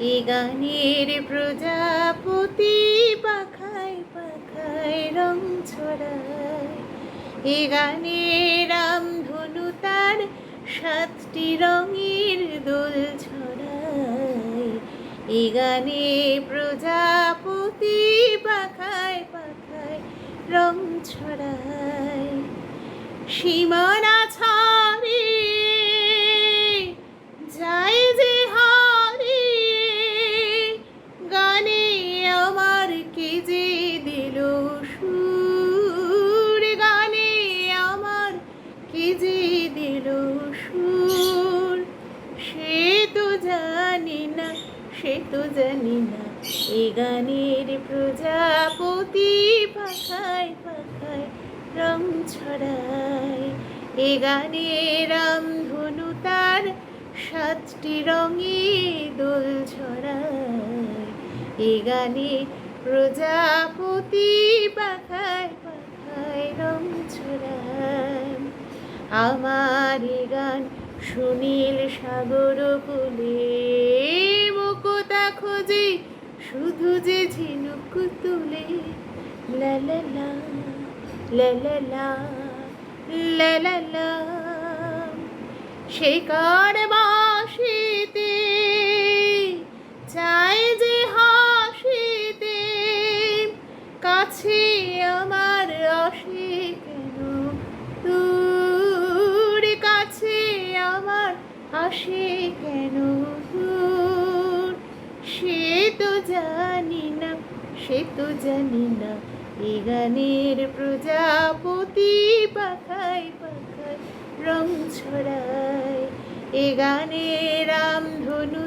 এ গানের প্রজাপতি পাখায় পাখায় রং ছড়ায়। এ গানে রামধনু তার সাতটি রঙের দোল ছড়ায়। এ গানে প্রজাপতি পাখায় পাখায় রং ছড়ায়। সীমানা কে যে দিল সুর গানে আমার, কে যে দিল সুর? সে তো জানি না, সে তো জানি না, এ গানের প্রজাপতি পাখায় পাখায় রং ছড়ায়। এ গানে রামধনু তার সাতটি রঙে দোল ছড়ায়। এ গানে প্রজাপতি পাখায় পাখায় রং ছড়ায় আমার গান সুনীল সাগর কুলে। মুকুতা খোঁজে শুধু যে ঝিনুক তুলে। লা লা লা লা আসে কেন সে তো জানি না, সে তো জানি না, এ গানের প্রজাপতি পাখায় পাখায় রং ছড়ায়, এ গানের রামধনু